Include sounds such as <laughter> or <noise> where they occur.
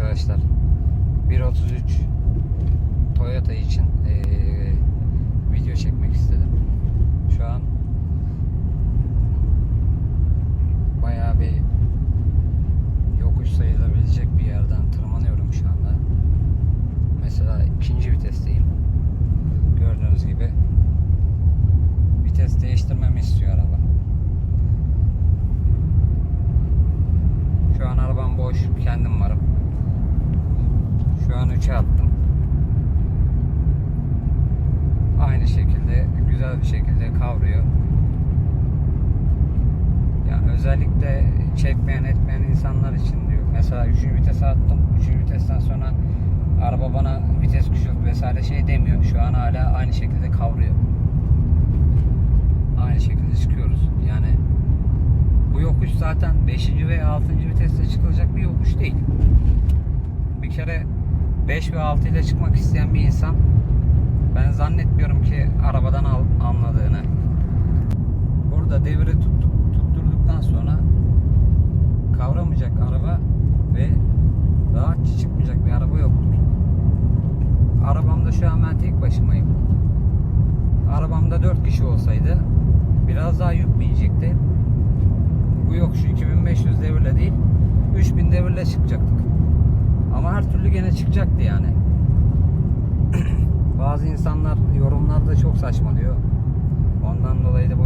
arkadaşlar. 1.33 Toyota için eee, video çekmek istedim. Şu an bayağı bir yokuş sayılabilecek bir yerden tırmanıyorum şu anda. Mesela ikinci vitesteyim. Gördüğünüz gibi vites değiştirmemi istiyor araba. Şu an arabam boş, kendim varım. Şu an 3'e attım. Aynı şekilde, güzel bir şekilde kavruyor. Yani özellikle çekmeyen etmeyen insanlar için diyor. Mesela 3. vitese attım. 3. vitesten sonra araba bana vites küçült vesaire şey demiyor. Şu an hala aynı şekilde kavruyor. Aynı şekilde çıkıyoruz. Yani bu yokuş zaten 5. ve 6. viteste çıkılacak bir yokuş değil. Bir kere 5 ve 6 ile çıkmak isteyen bir insan ben zannetmiyorum ki arabadan al- anladığını. Burada devri tuttuk, tutturduktan sonra kavramayacak araba ve rahatça çıkmayacak bir araba yoktur. Arabamda şu an ben tek başımayım. Arabamda 4 kişi olsaydı biraz daha yük binecekti. Bu yokuşu 2500 devirle değil 3000 devirle çıkacaktık. Ama her türlü gene çıkacaktı yani. <clears throat> Bazı insanlar yorumlarda çok saçmalıyor. Ondan dolayı da